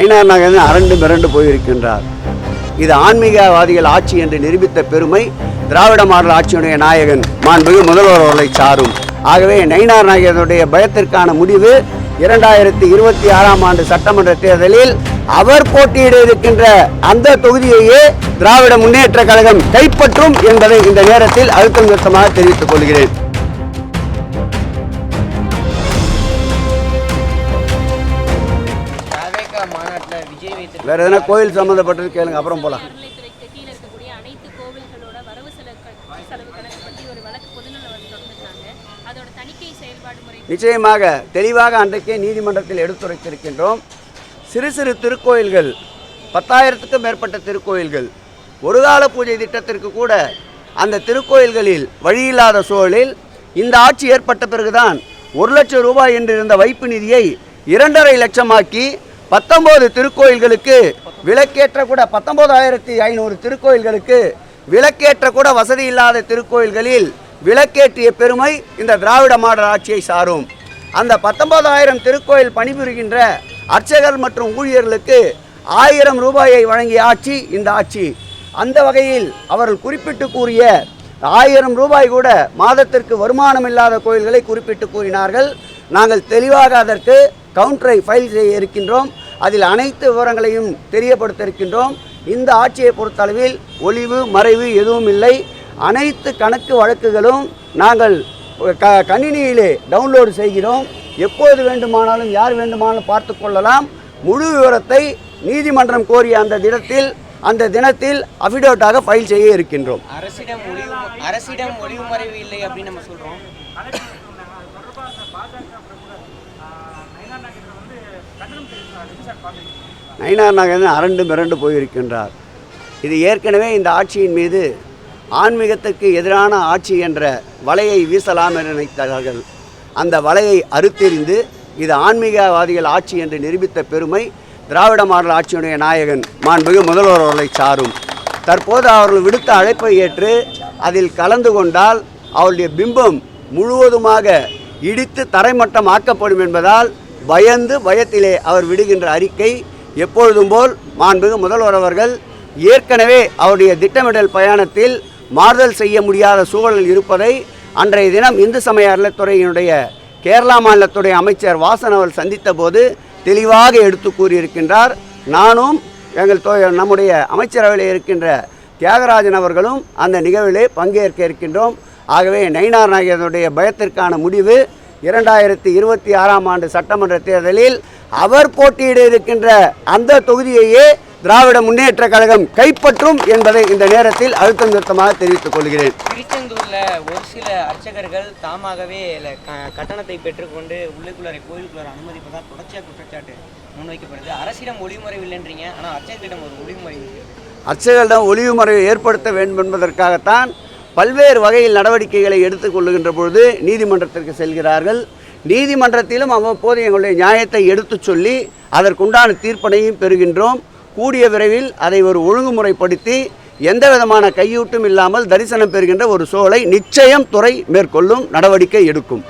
ஐநா நாகேந்திரன் அரண்டு மிரண்டு போயிருக்கின்றார். இது ஆன்மீகவாதிகள் ஆட்சி என்று நிரூபித்த பெருமை திராவிட மாடல் ஆட்சியுடைய நாயகன் மாண்புமிகு முதல்வர் அவர்களை சாரும். ஆகவே நயினார் நாயகனுடைய பயத்திற்கான முடிவு இரண்டாயிரத்தி இருபத்தி ஆறாம் ஆண்டு சட்டமன்ற தேர்தலில் அவர் போட்டியிட இருக்கின்ற அந்த தொகுதியையே திராவிட முன்னேற்ற கழகம் கைப்பற்றும் என்பதை இந்த நேரத்தில் அழுத்தம் நிறுத்தமாக தெரிவித்துக் கொள்கிறேன். வேற எதனா கோயில் சம்மந்தப்பட்டது கேளுங்க அப்புறம் முறை நிச்சயமாக தெளிவாக அன்றைக்கே நீதிமன்றத்தில் எடுத்துரைத்திருக்கின்றோம். சிறு சிறு திருக்கோயில்கள் பத்தாயிரத்துக்கும் மேற்பட்ட திருக்கோயில்கள் ஒரு கால பூஜை திட்டத்திற்கு கூட அந்த திருக்கோயில்களில் வழியில்லாத சூழலில் இந்த ஆட்சி ஏற்பட்ட பிறகுதான் ஒரு லட்சம் ரூபாய் என்றிருந்த வைப்பு நிதியை இரண்டரை லட்சமாக்கி பத்தொம்போது திருக்கோயில்களுக்கு விலக்கேற்ற கூட பத்தொம்போதாயிரத்தி ஐநூறு திருக்கோயில்களுக்கு விலக்கேற்ற கூட வசதி இல்லாத திருக்கோயில்களில் விளக்கேற்றிய பெருமை இந்த திராவிட மாடல் ஆட்சியை சாரும். அந்த பத்தொன்பதாயிரம் திருக்கோயில் பணிபுரிகின்ற அர்ச்சகர் மற்றும் ஊழியர்களுக்கு ஆயிரம் ரூபாயை வழங்கிய ஆட்சி இந்த ஆட்சி. அந்த வகையில் அவர்கள் குறிப்பிட்டு கூறிய ஆயிரம் ரூபாய் கூட மாதத்திற்கு வருமானம் இல்லாத கோயில்களை குறிப்பிட்டு கூறினார்கள். நாங்கள் தெளிவாக அதற்கு கவுண்டரை ஃபைல் செய்ய இருக்கின்றோம். அதில் அனைத்து விவரங்களையும் தெரியப்படுத்த இருக்கின்றோம் இந்த ஆட்சியை பொறுத்தளவில் ஒளிவு மறைவு எதுவும் இல்லை. அனைத்து கணக்கு வழக்குகளும் நாங்கள் க கணினியிலே டவுன்லோடு செய்கிறோம். எப்போது வேண்டுமானாலும் யார் வேண்டுமானாலும் பார்த்து கொள்ளலாம். முழு விவரத்தை நீதிமன்றம் கோரிய அந்த தினத்தில் அந்த தினத்தில் அஃபிடோட்டாக ஃபைல் செய்ய இருக்கின்றோம். அரசிடம் அரசிடம் ஒளிவு மறைவு இல்லை அப்படின்னு நம்ம சொல்கிறோம் நயினார் நாகேந்திரன் அரண்டு மிரண்டு போயிருக்கின்றார். இது ஏற்கனவே இந்த ஆட்சியின் மீது ஆன்மீகத்துக்கு எதிரான ஆட்சி என்ற வலையை வீசலாம் என நினைத்தார்கள். அந்த வலையை அறுத்தெறிந்து இது ஆன்மீகவாதிகள் ஆட்சி என்று நிரூபித்த பெருமை திராவிட மாடல் ஆட்சியுடைய நாயகன் மாண்புமிகு முதல்வர் அவர்களை சாரும். தற்போது அவர்கள் விடுத்த அழைப்பை ஏற்று அதில் கலந்து கொண்டால் அவருடைய பிம்பம் முழுவதுமாக இடித்து தரைமட்டம் ஆக்கப்படும் என்பதால் பயந்து பயத்திலே அவர் விடுகின்ற அறிக்கை எப்பொழுதும் போல் மாண்புமிகு முதல்வர் அவர்கள் ஏற்கனவே அவருடைய திட்டமிடல் பயணத்தில் மாறுதல் செய்ய முடியாத சூழல் இருப்பதை அன்றைய தினம் இந்து சமய அறநிலைத்துறையினுடைய கேரளா மாநிலத்துடைய அமைச்சர் வாசன் அவர் சந்தித்த போது தெளிவாக எடுத்து கூறியிருக்கின்றார். நானும் எங்கள் தோ நம்முடைய அமைச்சரவையில் இருக்கின்ற தியாகராஜன் அவர்களும் அந்த நிகழ்விலே பங்கேற்க இருக்கின்றோம். ஆகவே நயினார் நாயகனுடைய பயத்திற்கான முடிவு இரண்டாயிரத்தி இருபத்தி ஆறாம் ஆண்டு சட்டமன்ற தேர்தலில் அவர் போட்டியிட இருக்கின்ற அந்த தொகுதியையே திராவிட முன்னேற்ற கழகம் கைப்பற்றும் என்பதை இந்த நேரத்தில் அழுத்தம் நிறுத்தமாக தெரிவித்துக் கொள்கிறேன் திருச்செந்தூர்ல ஒரு சில அர்ச்சகர்கள் தாமாகவே கட்டணத்தை பெற்றுக்கொண்டு உள்ளுக்குள்ளார கோயிலுக்குள்ளார அனுமதிப்பதா தொடர்ச்சியாக குற்றச்சாட்டு முன்வைக்கப்படுது அரசிடம் ஒளிவு மறைவு இல்லைன்றீங்க ஆனா அர்ச்சகர்களிடம் ஒரு இருக்கு. அர்ச்சகர்களிடம் ஒளிவு மறைவை ஏற்படுத்த வேண்டும் என்பதற்காகத்தான் பல்வேறு வகையில் நடவடிக்கைகளை எடுத்துக்கொள்ளுகின்ற பொழுது நீதிமன்றத்திற்கு செல்கிறார்கள். நீதிமன்றத்திலும் அவ்வப்போது எங்களுடைய நியாயத்தை எடுத்துச் சொல்லி அதற்குண்டான தீர்ப்பனையும் பெறுகின்றோம். கூடிய விரைவில் அதை ஒரு ஒழுங்குமுறைப்படுத்தி எந்த விதமான கையூட்டும் இல்லாமல் தரிசனம் பெறுகின்ற ஒரு சோலை நிச்சயம் துறை மேற்கொள்ளும் நடவடிக்கை எடுக்கும்.